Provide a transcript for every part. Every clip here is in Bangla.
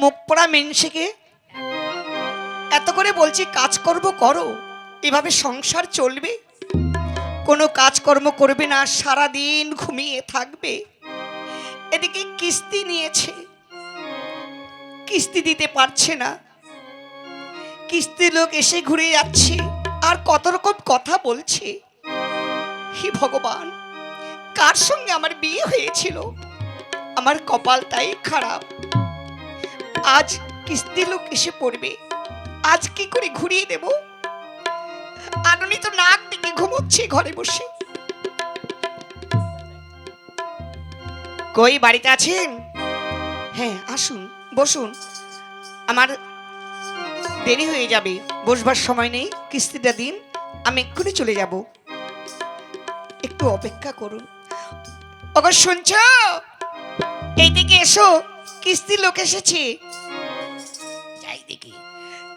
মুখ পড়া মেনসেকে? এত করে বলছি, কাজকর্ম করো, এভাবে সংসার চলবে? কোনো কাজকর্ম করবে না সারা দিন ঘুমিয়ে থাকবে। এদিকে কিস্তি নিয়েছে। কিস্তি দিতে পারছে না। কিস্তি লোক এসে ঘুরে যাচ্ছে, আর কত রকম কথা বলছে। হি ভগবান, কার সঙ্গে আমার বিয়ে হয়েছিল? আমার কপালটাই খারাপ। আজ কিস্তি লোক এসে পড়বে। আজ কি করে ঘুরিয়ে দেব? আননি তো নাক দিকে ঘুমোচ্ছে ঘরে বসে। কই বাড়িতে আছেন? হ্যাঁ আসুন, বসুন। আমার দেরি হয়ে যাবে, বসবার সময় নেই, কিস্তিটা দিন, আমি এক্ষুনি চলে যাব। একটু অপেক্ষা করুন। ওগো শুনছ? এইদিকে এসো কিস্তির লোক এসেছে।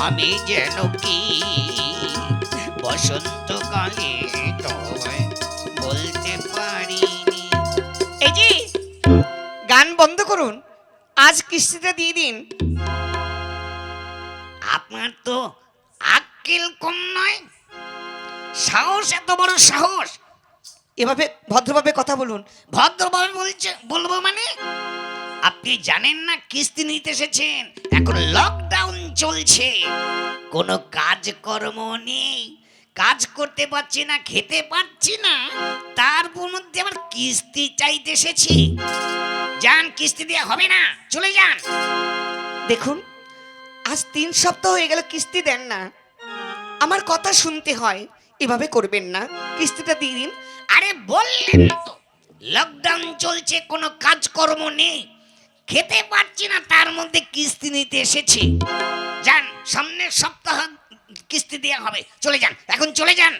আমি যেন কি? বসন্তকালে তোমায় বলতে পারিনি। এই যে, গান বন্ধ করুন। আজ কিস্তিতে দিয়ে দিন। আপনার তো আক্কেল কম নয়। সাহস, এত বড় সাহস। এভাবে ভদ্রভাবে কথা বলুন। ভদ্রভাবে বলছে, বলব মানে? আপনি জানেন না কিস্তি নিতে এসেছেন? এখন লকডাউন চলছে। কোনো কাজকর্ম নেই। কাজ করতে পারছি না খেতে পারছি না। তার মধ্যে আমার কিস্তি চাইতে এসেছি। যান কিস্তি দিয়ে হবে না। চলে যান। দেখুন আজ তিন সপ্তাহ হয়ে গেল কিস্তি দেন না। আমার কথা শুনতে হয় এভাবে করবেন না। কিস্তিটা দিয়ে দিন। আরে বললেন তো লকডাউন চলছে কোনো কাজকর্ম নেই। খেতে পারছি না তার মধ্যে কিস্তি নিতে এসেছি। যান সামনের সপ্তাহ কিস্তি দেওয়া হবে। চলে যান এখন চলে যান।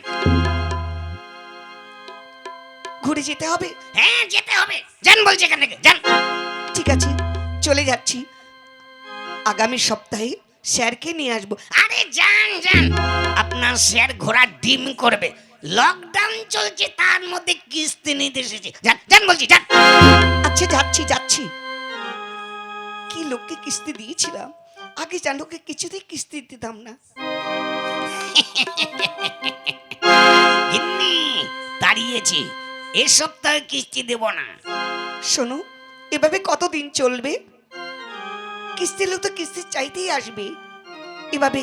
ঘুরে যেতে হবে? হ্যাঁ যেতে হবে। যান বলছে এখান থেকে যান। ঠিক আছে চলে যাচ্ছি। আগামী সপ্তাহে স্যারকে নিয়ে আসব। আরে যান যান। আপনার শেয়ার ঘোড়া ডিম করবে। লকডাউন চলছে তার মধ্যে কিস্তি নিতে এসেছে। যান যান বলছি যান। আচ্ছা যাচ্ছি যাচ্ছি। কি লোককে কিস্তি দিয়েছিলাম। আগে জানোকে কিছুতেই কিস্তি দিতাম না। দাঁড়িয়েছি। এ সপ্তাহে কিস্তি দেব না। শোনো এভাবে কতদিন চলবে? কিস্তি লোক তো কিস্তি চাইতেই আসবে। এভাবে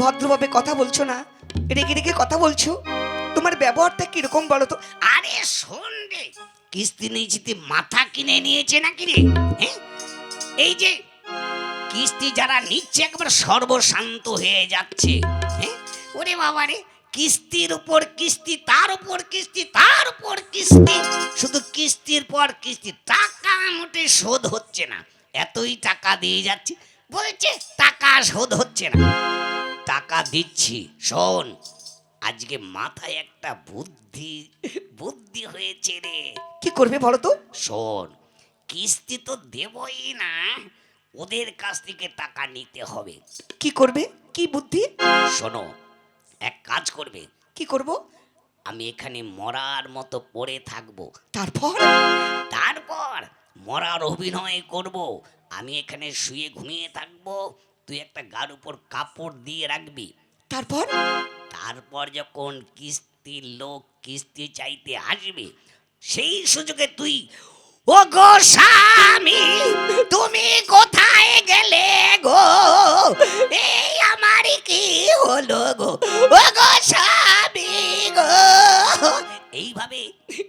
ভদ্রভাবে কথা বলছো না রেগে রেগে কথা বলছো? তোমার ব্যবহারটা কীরকম বলো তো? আরে শোন রে কিস্তি নিয়েছিতে মাথা কিনে নিয়েছে নাকি রে হ্যাঁ? এই যে কিস্তি যারা নিচ্ছে একবার সর্বশান্ত হয়ে যাচ্ছে হ্যাঁ ওরে বাবা রে কিস্তির উপর কিস্তি তার উপর কিস্তি তার উপর কিস্তি। শুধু কিস্তির পর কিস্তি টাকা মোটে শোধ হচ্ছে না। এতই টাকা দিয়ে যাচ্ছে বলছে টাকা শোধ হচ্ছে না। টাকা দিচ্ছি শোন আজকে মাথায় একটা বুদ্ধি বুদ্ধি হয়েছে রে। কি করবে বলো তো? শোন কিস্তি তো দেবই না। ওদের কাছ থেকে টাকা নিতে হবে। কি করবে? কি বুদ্ধি? শোনো এক কাজ করবে। কি করব? আমি এখানে মরার মতো পড়ে থাকব। তারপর? তারপর মরার অভিনয় করব। আমি এখানে শুয়ে ঘুমিয়ে থাকব। তুই একটা গার উপর কাপড় দিয়ে রাখবি। তারপর? তারপর যখন কিস্তির লোক কিস্তি চাইতে আসবে সেই সুযোগে তুই ও গো স্বামী তুমি কোথায় গেলে গো? এই আমার কি হলো গো? ও গো স্বামী গো। এইভাবে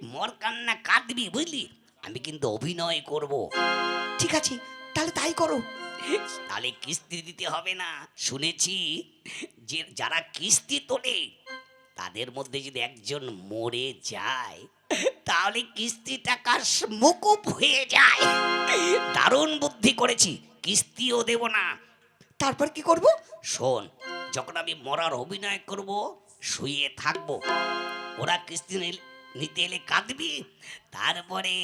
মর কান্না কাঁদবি বুঝলি? আমি কিন্তু অভিনয় করব। ঠিক আছে তাহলে তাই করো। তাহলে কিস্তি দিতে হবে না। শুনেছি যে যারা কিস্তি তোলে তাদের মধ্যে যদি একজন মরে যায় তাহলে কিস্তি টাকা মকুব হয়ে যায়? দারুণ বুদ্ধি করেছি, কিস্তিও দেব না। তারপর কি করব? শোন, যখন আমি মরার অভিনয় করব, শুয়ে থাকব। ওরা কিস্তি নিতে এলে কাঁদবি। তারপরে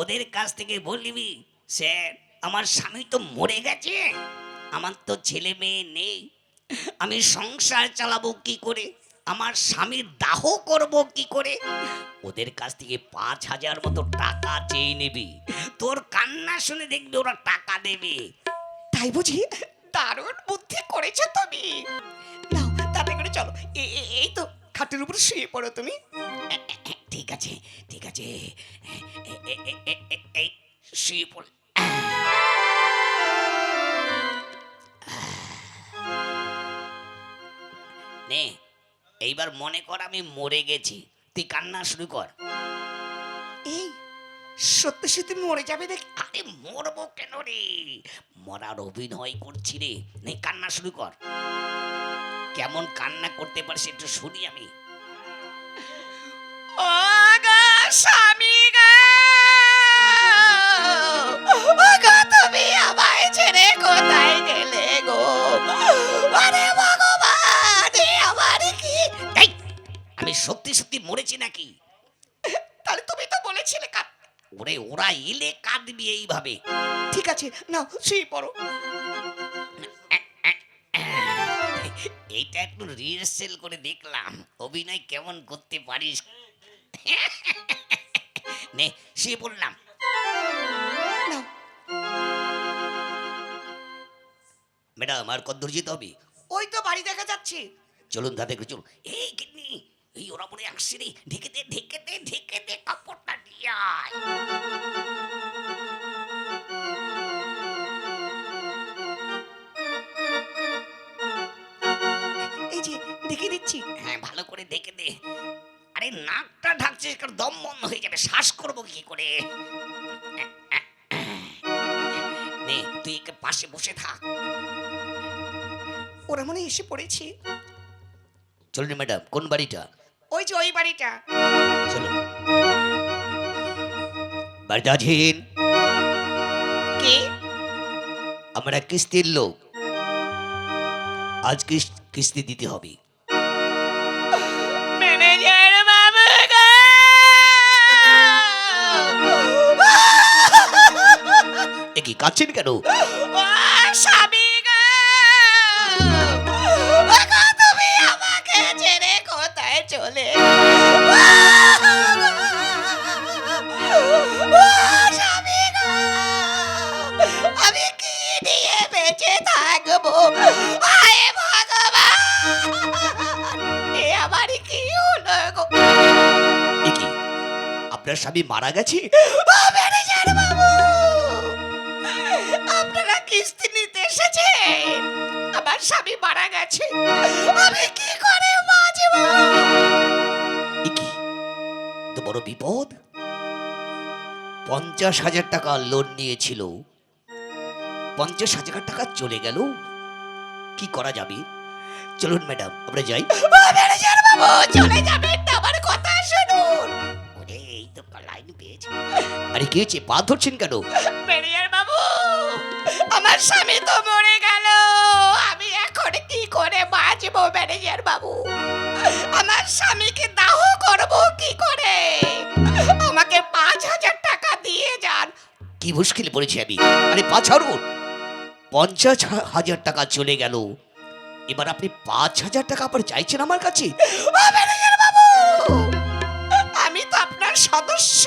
ওদের কাছ থেকে বলবি স্যার আমার স্বামী তো মরে গেছে। আমার তো ছেলে মেয়ে নেই। আমি সংসার চালাবো কি করে? আমার স্বামীর দাহ করব কি করে? ওদের কাছ থেকে পাঁচ হাজার মতো টাকা চেয়ে নেবে। তোর কান্না শুনে দেখবি ওরা টাকা দেবে। তাই বুঝি? দারুণ বুদ্ধি করেছ তুমি। নাও তাতে করে চলো। এই তো খাটের উপর শুয়ে পড়ো তুমি। ঠিক আছে ঠিক আছে। এই শুয়ে পড়। নে। এইবার মনে কর আমি মরে গেছি। তুই কান্না শুরু কর। এই সত্যি সত্যি মরে যাবে দেখ আরে মরবো কেন রে? মরার অভিনয় করছি রে। নেই কান্না শুরু কর। কেমন কান্না করতে পারছি একটু শুনি আমি। ও গা স্বামী! মরেছি নাকি? তাহলে তুমি তো বলেছিলে কাট ওরে ওরা এলে কাঁদবি এইভাবে। ঠিক আছে নাও শুয়ে পড়ো। এইটা একটু রিহার্সেল করে দেখলাম। অভিনয় কেমন করতে পারিস? নে সে বললাম ম্যাডাম আর কত দূর যেতে হবে? ওই তো বাড়ি দেখা যাচ্ছে। চলুন দাদা চলুন। এই কিডনি। এই ওরা মনে আসছে রে ঢেকে দে ঢেকে দে ঢেকে দে কাপড়টা আয়। দেখে দিচ্ছি। হ্যাঁ ভালো করে দেখে দে। আরে নাকটা ঢাকছিস কারণ দম বন্ধ হয়ে যাবে শ্বাস করব কি করে? নে তুই একে পাশে বসে থাক। ওরা মনে এসে পড়েছে। চলুন ম্যাডাম কোন বাড়িটা? ওই যে ওই বাড়িটা। চলো বাড়িতে আছেন কে? আমরা কিস্তির লোক। আজ কিস- কিস্তি দিতে হবে। ম্যানেজার এ কি কাঁদছেন কেন? আপনার স্বামী মারা গেছে? আপনারা কিস্তি নিতে এসেছেন? আমার স্বামী মারা গেছে। আমি কি করে বাঁচবো? কি তো বড় বিপদ? পঞ্চাশ হাজার টাকা লোন নিয়েছিল। পঞ্চাশ হাজার টাকা চলে গেল। কি করা যাবে? চলুন ম্যাডাম আমরা যাই। চলে যাবেন। এই তো লাইন পেয়েছে। আরে কি হয়েছে পা ধরছেন কেন? ম্যানেজার বাবু আমার স্বামী তো মরে গেল। আমি এখন কি করে বাঁচবো ম্যানেজার বাবু আমার স্বামীকে দাহ করব কি করে? আমাকে পাঁচ হাজার টাকা দিয়ে যান। কি মুশকিল পড়েছি আমি। আরে পা ছাড়ুন। পঞ্চাশ হাজার টাকা চলে গেল। এবার আপনি পাঁচ হাজার টাকা আবার চাইছেন আমার কাছে? ম্যানেজার বাবু সদস্য?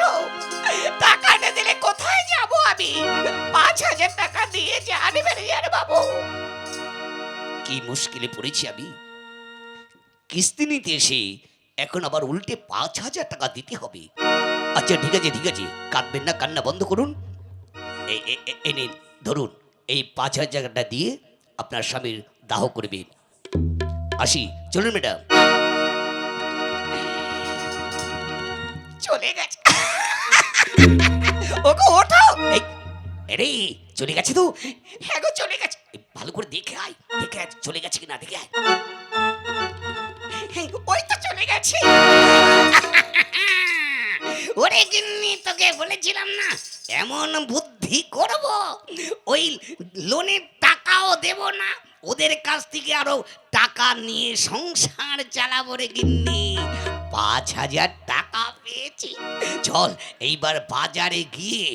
টাকা না দিলে কোথায় যাব আমি? পাঁচ হাজার টাকা দিয়ে যান ম্যানেজার বাবু। কি মুশকিলে পড়েছি আমি? কিস্তি নিতে এসে এখন আবার উল্টে পাঁচ হাজার টাকা দিতে হবে। আচ্ছা ঠিক আছে ঠিক আছে। কাঁদবেন না, কান্না বন্ধ করুন। এই নিন, ধরুন, এই পাঁচ হাজার টাকাটা দিয়ে আপনার স্বামীর দাহ করবেন আসি, চলুন ম্যাডাম। চলে গেছে। ওগো ওঠো এই চলে গেছে তো? হ্যাঁ গো, চলে গেছে। ভালো করে দেখে আয়। দেখে আয়, চলে গেছে কিনা, দেখে আয়। ওই তো চলে গেছে। ওরে গিন্নি, তোকে বলেছিলাম না, এমন বুদ্ধি করব। ওই লোনের টাকাও দেব না। ওদের কাছ থেকে আরও টাকা নিয়ে সংসার চালাবো রে গিন্নি। পাঁচ হাজার টাকা পেয়েছি। চল, এইবার বাজারে গিয়ে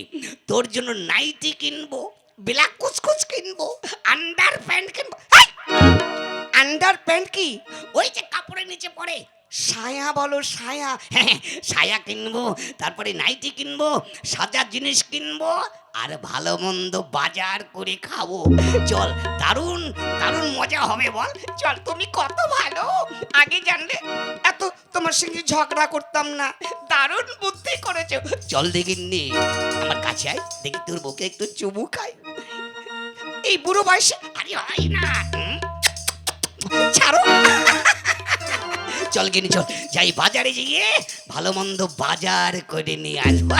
তোর জন্য নাইটি কিনবো, ব্ল্যাক কুচকুচ কিনবো, আন্ডার প্যান্ট কিনবো! আন্ডার প্যান্ট কি? ওই যে কাপড়ের নিচে পড়ে। সায়া বলো, সায়া। হ্যাঁ সায়া কিনবো, তারপরে নাইটি কিনবো সাজার জিনিস কিনবো, আর ভালো মন্দ বাজার করে খাব। চল, দারুণ দারুণ মজা হবে বল। চল, তুমি কত ভালো। আগে জানলে এত তোমার সঙ্গে ঝগড়া করতাম না। দারুণ বুদ্ধি করেছ। চল দেখি দেখিনি আমার কাছে আয়, দেখি তোর বউকে একটু চুমু খাই এই বুড়ো বয়সে আরে হয় না। ছাড়ো। চল গিনি চল। যাই বাজারে গিয়ে ভালো মন্দ বাজার করে নিয়ে আসব।